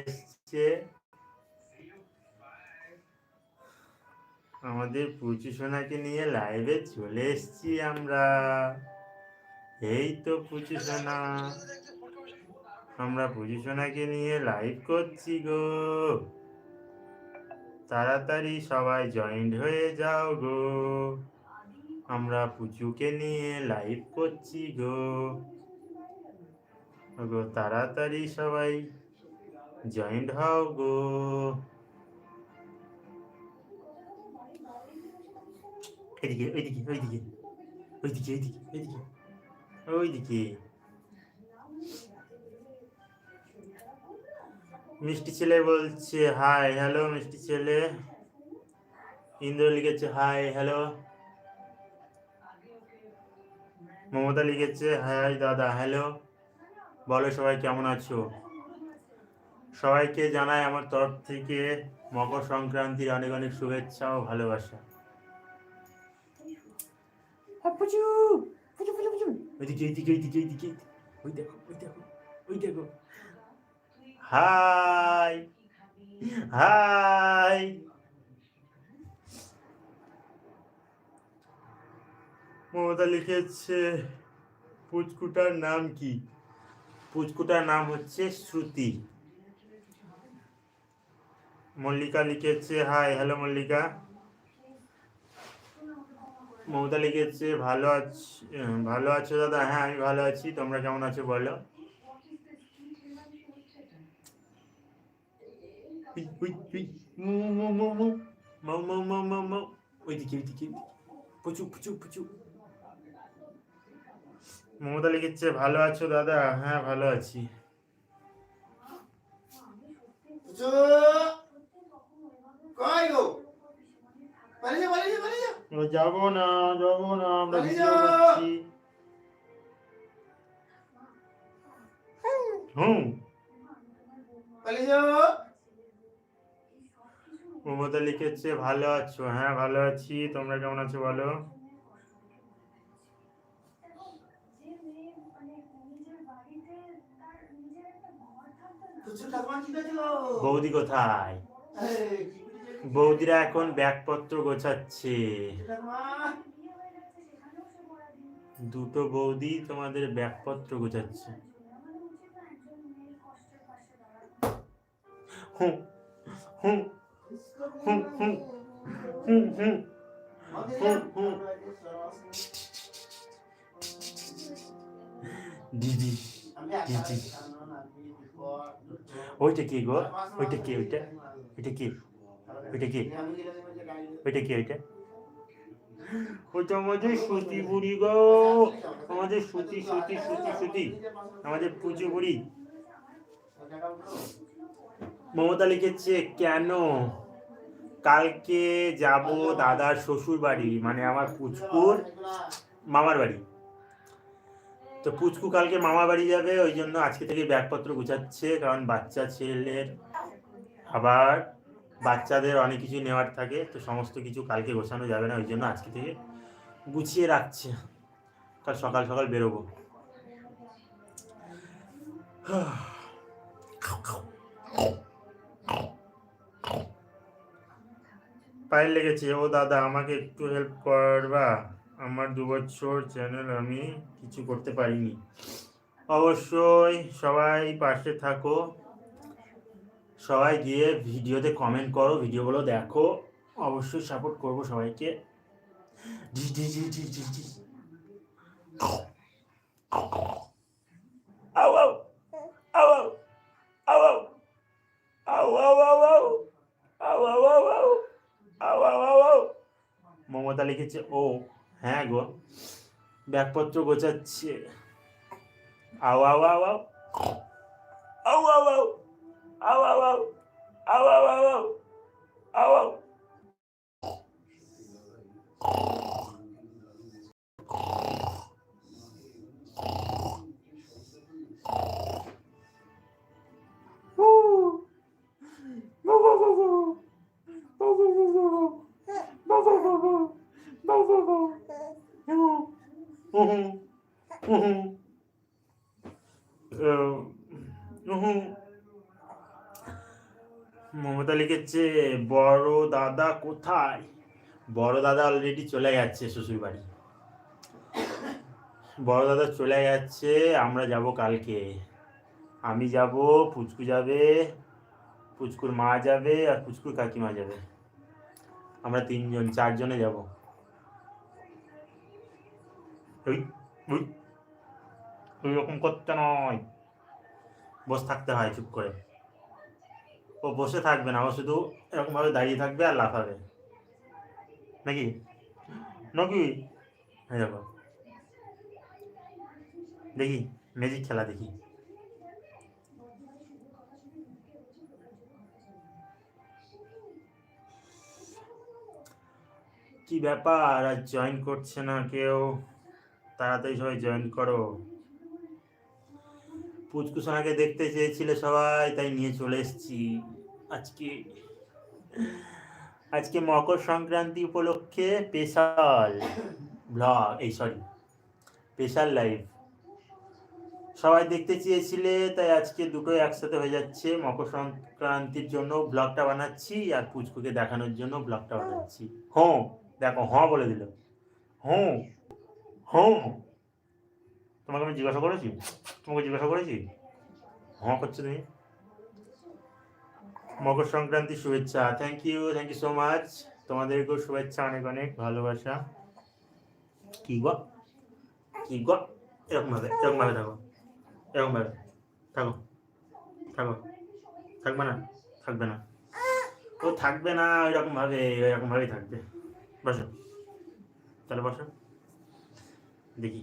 এসছে। আমাদের পুচু সোনাকে নিয়ে লাইভে চলে এসছি আমরা। এই তো পুচু সোনা। আমরা পুচু সোনাকে নিয়ে লাইভ করছি গো। তাড়াতাড়ি সবাই জয়েন্ট হয়ে যাও গো। আমরা পুচুকে নিয়ে লাইভ করছি গো, তাড়াতাড়ি সবাই। জয়েন্ট হও গো। এদিকে ওইদিকে ওইদিকে ওইদিকে ওইদিকে ওইদিকে ওইদিকে। মিষ্টি ছেলে বলছে, হাই, হ্যালো মিষ্টি ছেলে। ইন্দ্র লিখেছে, হাই, হ্যালো। মমতা লিখেছে, হাই, দাদা, হ্যালো। বলো সবাই কেমন আছো? সবাইকে জানাই আমার তরফ থেকে মকর সংক্রান্তির অনেক অনেক শুভেচ্ছা ও ভালোবাসা। High high. মমতা লিখেছে পুচকুটার নাম কি? পুচকুটার নাম হচ্ছে শ্রুতি। মল্লিকা লিখেছে হাই হ্যালো মল্লিকা। মমতা লিখেছে, ভালো আছি, ভালো আছো দাদা? হ্যাঁ আমি ভালো আছি, তোমরা কেমন আছো বলো। মমতা লিখেছে, ভালো আছো দাদা? হ্যাঁ ভালো আছি। কই গো পালিয়ে যা পালিয়ে যা পালিয়ে যা ও যাব না যাব না আমরা আরে ভিডিও যা। করছি হুম পালিয়ে যা মমতা লিখেছে ভালো আছো হ্যাঁ ভালো আছি তোমরা কেমন আছো বলো বৌদি কোথায়? বৌদিরা এখন ব্যাগপত্র গোছাচ্ছে। দুটো বৌদি তোমাদের ব্যাগপত্র গোছাচ্ছে। হুম হুম হুম হুম হুম হুম ওইটা কি গো? ওইটা কি, ওইটা ওইটা কি? ওইটা কি? ওইটা কি ওইটা? ওইটা আমাদের সুতি বুড়ি গো। আমাদের সুতি সুতি সুতি সুতি। আমাদের পুজো বুড়ি। মমতা লিখেছে কেন? কালকে যাব দাদার শ্বশুর বাড়ি মানে আমার পুচকুর মামার বাড়ি। তো পুচকু কালকে মামার বাড়ি যাবে ওই জন্য আজকে থেকে ব্যাগপত্র গুছাচ্ছে কারণ বাচ্চা ছেলের আবার বাচ্চাদের অনেক কিছু নেওয়ার থাকে, তো সমস্ত কিছু কালকে গোছানো যাবে না, ওই জন্য আজকে থেকে গুছিয়ে রাখছে। কাল সকাল সকাল বেরোবো। পায়ের লেগেছে, ও দাদা, আমাকে একটু হেল্প করবা? আমার দু বছর চ্যানেল আমি কিছু করতে পারিনি। অবশ্যই সবাই পাশে থাকো। সবাই গিয়ে ভিডিওতে কমেন্ট করো ভিডিওগুলো দেখো অবশ্যই সাপোর্ট করব সবাইকে মমতা লিখেছে ও হ্যাঁ গো ব্যাগপত্র গোছাচ্ছে আও আও আও আও আও আও আও আও Au, au, au, au. Au, au. Uhum. Uhum. Uhum. uhum. Mamata লিখেছে, বড় দাদা কোথায়? বড় দাদা অলরেডি চলে যাচ্ছে শ্বশুর বাড়ি বড় দাদা চলে যাচ্ছে আমরা যাব কালকে। আমি যাব, পুচকু যাবে, পুচকুর মা যাবে আর পুচকুর কাকিমা যাবে। আমরা তিনজন, চারজনে যাব। ওই রকম করতে নয়। বসে থাকতে হয় চুপ করে। ও বসে থাকবে না, ও শুধু এরকমভাবে দাঁড়িয়ে থাকবে আর লাফাবে। নাকি? নাকি? হ্যাঁ দেখো। দেখি ম্যাজিক খেলা দেখি। কি ব্যাপার? আর জয়েন করছে না কেউ? তাড়াতাড়ি সবাই জয়েন করো। পুচকুসোনাকে দেখতে চেয়েছিলে সবাই, তাই নিয়ে চলে এসেছি। আজকে? আজকে মকর সংক্রান্তি উপলক্ষে স্পেশাল ব্লগ এই সরি স্পেশাল লাইভ সবাই দেখতে চেয়েছিলে, তাই আজকে দুটো একসাথে হয়ে যাচ্ছে। মকর সংক্রান্তির জন্য ব্লগটা বানাচ্ছি আর পুচকুকে দেখানোর জন্য ব্লগটা বানাচ্ছি। হ্যাঁ দেখো হ্যাঁ বলে দিল। হ্যাঁ হ্যাঁ তোমাকে আমি জিজ্ঞাসা করেছি? তোমাকে জিজ্ঞাসা করেছি? হ্যাঁ করছ তুমি? মকর সংক্রান্তির শুভেচ্ছা। Thank you thank you so much তোমাদেরকেও শুভেচ্ছা, অনেক অনেক ভালোবাসা। কি গো? কি গো? এরকম ভাবে এরকম ভাবে থাকো। এরকম ভাবে থাকো। থাকো। থাকবে না? থাকবে না। ও থাকবে না, ওইরকম ভাবে, ওইরকম ভাবেই থাকবে। বসো। তাহলে বসো। দেখি।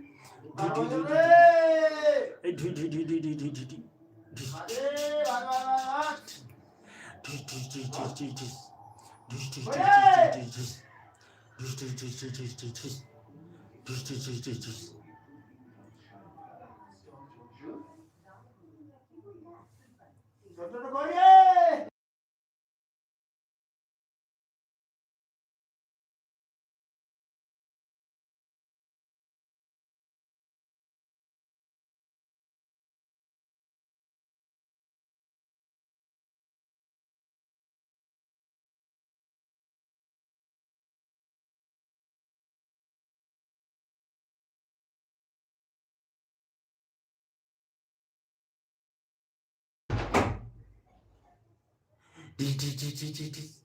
এই D D D D D D D D আরে বাবা ডিস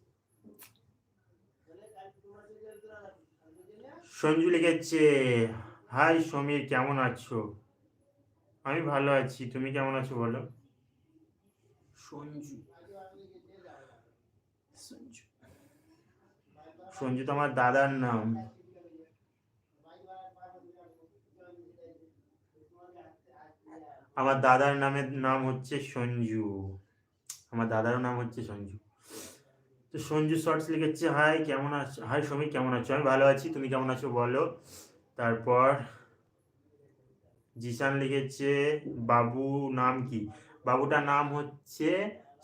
সঞ্জু লিখেছে হাই সমীর কেমন আছো? আমি ভালো আছি তুমি কেমন আছো বলো? সঞ্জু। সঞ্জু। সঞ্জু তো আমার দাদার নাম। আমার দাদার নামের নাম হচ্ছে সঞ্জু। আমার দাদারও নাম হচ্ছে সঞ্জু। তো সঞ্জু শর্টস লিখেছে, হাই, কেমন আছো, হাই সমীর, কেমন আছো? আমি ভালো আছি, তুমি কেমন আছো বলো? তারপর জিশান লিখেছে, বাবু, নাম কি? বাবুটার নাম হচ্ছে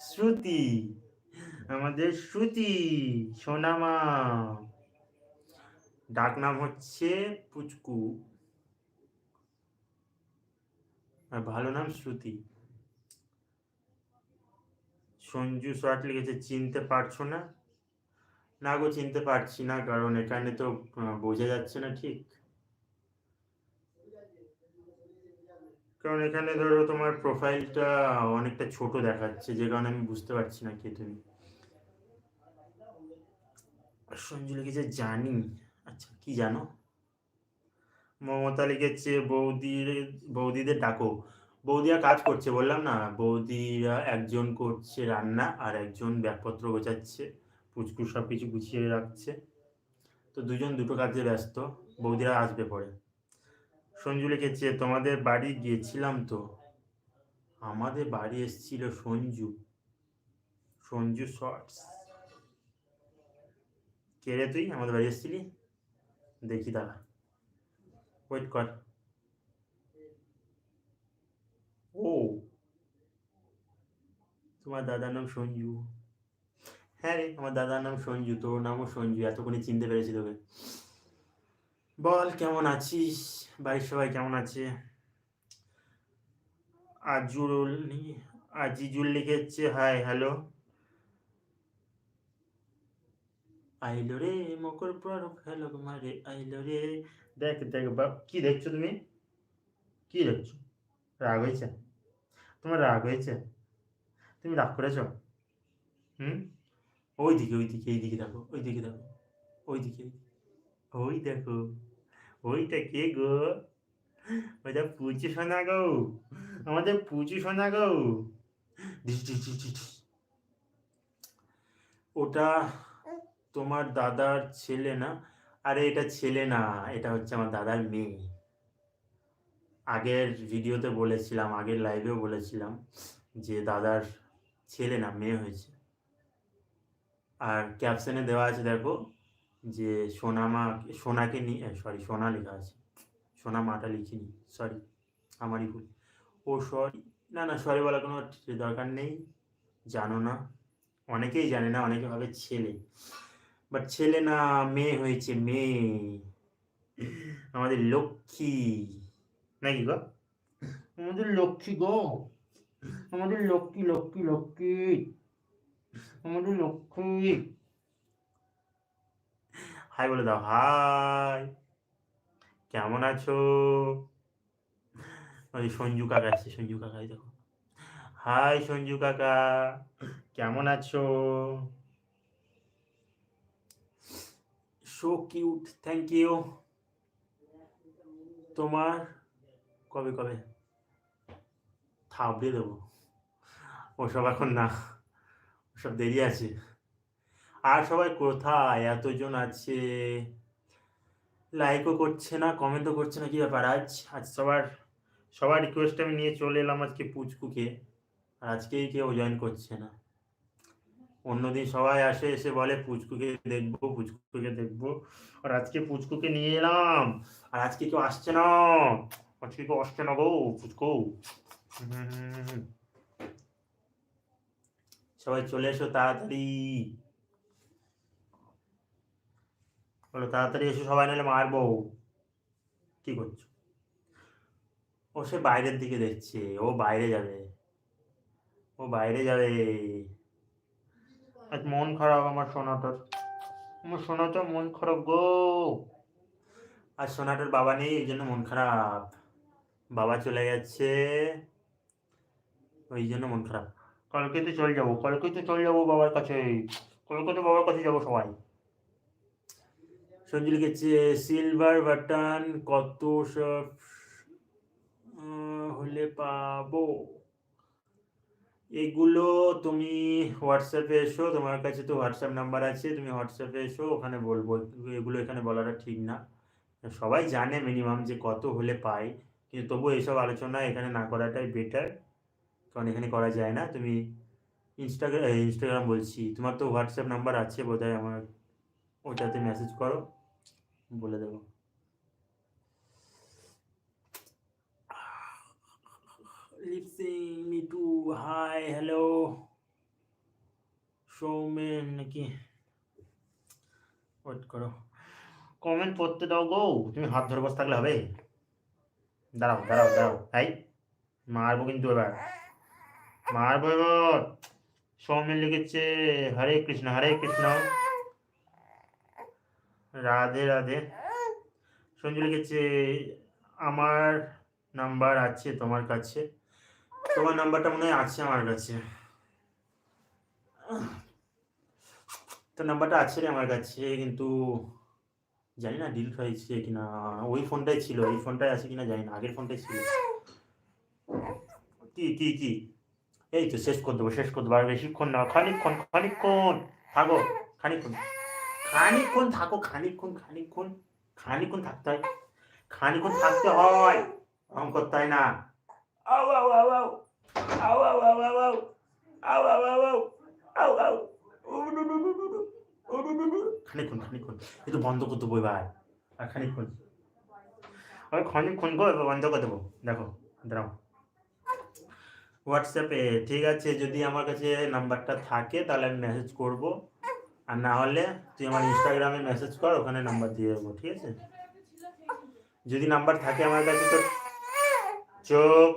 শ্রুতি। আমাদের শ্রুতি, সোনামা। ডাক নাম হচ্ছে পুচকু। আর ভালো নাম শ্রুতি। সঞ্জু শর্ট লিখেছে, চিনতে পারছ না? না গো, চিনতে পারছি না, কারণ এখানে তো বোঝা যাচ্ছে না ঠিক। কারণ এখানে ধরো তোমার প্রোফাইলটা অনেকটা ছোট দেখাচ্ছে, যে কারণে আমি বুঝতে পারছি না কে তুমি। সঞ্জু লিখেছে, জানি। আচ্ছা কি জানো? মমতা লিখেছে, বৌদির, বৌদিদের ডাকো। বৌদিরা কাজ করছে, বললাম না, বৌদিরা একজন করছে রান্না আর একজন ব্যাগপত্র গোছাচ্ছে, পুচকুর সব কিছু গুছিয়ে রাখছে। তো দুজন দুটো কাজে ব্যস্ত, বৌদিরা আসবে পরে। সঞ্জু লিখেছে, তোমাদের বাড়ি গিয়েছিলাম তো? আমাদের বাড়ি এসেছিল সঞ্জু। সঞ্জু শর্টস। কে রে তুই? আমাদের বাড়ি এসেছিলি? দেখি দাঁড়া। ওয়েট কর। ও তোমার দাদার নাম সঞ্জু হ্যাঁ রে আমার দাদার নাম সঞ্জু তোর নামও সঞ্জু এতক্ষণে চিনতে পেরেছি তোকে। বল, কেমন আছিস? বাড়ির সবাই কেমন আছে? আজুল আজিজুল লিখেছে হাই হ্যালো আইলো রে, মকর পরব হ্যালো মারে আইলো রে। দেখ দেখ বাপ কি দেখছ তুমি? কি দেখছ? রাগ হয়েছে? তোমার রাগ হয়েছে? তুমি রাগ করেছ? হুম? ওই দিকে ওই দিকে এই দিকে দেখো ওই দিকে দেখো ওই দিকে ওই দেখো, ওইটা কে গো? ওইটা পুচু সোনা গো। আমাদের পুচু সোনা গো। ওটা তোমার দাদার ছেলে না? আরে এটা ছেলে না, এটা হচ্ছে আমার দাদার মেয়ে। আগের ভিডিওতে বলেছিলাম, আগের লাইভেও বলেছিলাম যে দাদার ছেলে না, মেয়ে হয়েছে। আর ক্যাপশনে দেওয়া আছে দেখো যে সোনামা, সোনাকে নিয়ে সরি সোনা লেখা আছে। সোনা মাটা লিখিনি সরি আমারই ভুল। ও সরি না না সরি বলার কোনো দরকার নেই, জানো না। অনেকেই জানে না, অনেকে ভাবে ছেলে। বাট ছেলে না, মেয়ে হয়েছে, মেয়ে। আমাদের লক্ষ্মী। নাকি গো আমাদের লক্ষ্মী গো আমাদের লক্ষ্মী লক্ষ্মী লক্ষ্মী আমাদের লক্ষ্মী হাই বলে দাও হাই কেমন আছো ওই সঞ্জু কাকা আসছে সঞ্জু কাকা দেখো হাই সঞ্জু কাকা কেমন আছো সো কিউট থ্যাংক ইউ তোমার কবে কবে? থাবড়ে দেবো। ওসব এখন না, ওসব দেরি আছে। আর সবাই কোথায়? এতজন আছে। লাইকও করছে না কমেন্টও করছে না, কি ব্যাপার? আজ আজ সবার সবার রিকোয়েস্ট আমি নিয়ে চলে এলাম আজকে পুচকুকে। আর আজকেই কেউ জয়েন করছে না। অন্যদিন সবাই আসে, এসে বলে, পুচকুকে দেখব পুচকুকে দেখব। আর আজকে পুচকুকে নিয়ে এলাম। আর আজকে কেউ আসছে না। আজকে কেউ আসছে না গো পুচকু হুম। সবাই চলে এসো তাড়াতাড়ি বলো তাড়াতাড়ি এসো সবাই নাহলে মারবো। কি করছ? ও সে বাইরের দিকে দেখছে। ও বাইরে যাবে। ও বাইরে যাবে। আজ মন খারাপ আমার সোনাটার। আমার সোনাটা মন খারাপ গো। আর সোনাটার বাবা নেই, এই জন্য মন খারাপ। বাবা চলে গেছে। ওই জন্য মন খারাপ। কালকে তো চলে যাব কালকে তো চলে যাব বাবার কাছে। কালকে তো বাবার কাছে যাব সবাই। সঞ্জু লিখেছে সিলভার বাটন কত সব হলে পাবো। এগুলো তুমি হোয়াটসঅ্যাপে এসো, তোমার কাছে তো হোয়াটসঅ্যাপ নাম্বার আছে, তুমি হোয়াটসঅ্যাপে এসো, ওখানে বলব। এগুলো এখানে বলাটা ঠিক না। সবাই জানে মিনিমাম যে কত হলে পাই কিন্তু তবু এইসব আলোচনা এখানে না করাটাই বেটার কারণ এখানে করা যায় না। তুমি ইনস্টাগ্রাম ইনস্টাগ্রাম বলছি, তোমার তো হোয়াটসঅ্যাপ নাম্বার আছে বোধহয় আমার, ওটাতে মেসেজ করো, বলে দেবো। লিপসিং মিটু হাই হ্যালো সৌমেন নাকি? ওয়েট করো। কমেন্ট পড়তে দাও গো, তুমি হাত ধরে বসে থাকলে হবে। দাঁড়াও দাঁড়াও দাঁড়াও। তাই মারবো কিন্তু এবার। মারবো এবার। সৌমেন লিখেছে, হরে কৃষ্ণ হরে কৃষ্ণ। রাধে রাধে। সঞ্জু লিখেছে, আমার নাম্বার আছে তোমার কাছে। তোমার নাম্বারটা মনে হয় আছে আমার কাছে। তো নাম্বারটা আছে রে আমার কাছে, কিন্তু জানি না ডিলিট হয়েছে কিনা, ওই ফোনটাই ছিল, এই ফোনটাই আছে কিনা জানি না, আগের ফোনটাই ছিল। কি কি কি? এই তো শেষ করে দেবো, শেষ করে দেবো, আর বেশিক্ষণ না, খানিকক্ষণ খানিকক্ষণ, থাকো, খানিকক্ষণ। খানিকক্ষণ থাকো, খানিকক্ষণ খানিকক্ষণ খানিকক্ষণ থাকতে হয়। খানিকক্ষণ থাকতে হয় অঙ্ক করতে হয় না। আও আও আও আও একটু বন্ধ করে দেবো এবার। আর খানিক্ষণ আমি খানিক্ষণ গো এবার বন্ধ করে দেবো। দেখো, দাঁড়াও। হোয়াটসঅ্যাপে ঠিক আছে, যদি আমার কাছে নাম্বারটা থাকে, তাহলে আমি মেসেজ করব। আর না হলে তুই আমার ইনস্টাগ্রামে মেসেজ কর, ওখানে নাম্বার দিয়ে দেবো, ঠিক আছে? যদি নাম্বার থাকে আমার কাছে, তো চোখ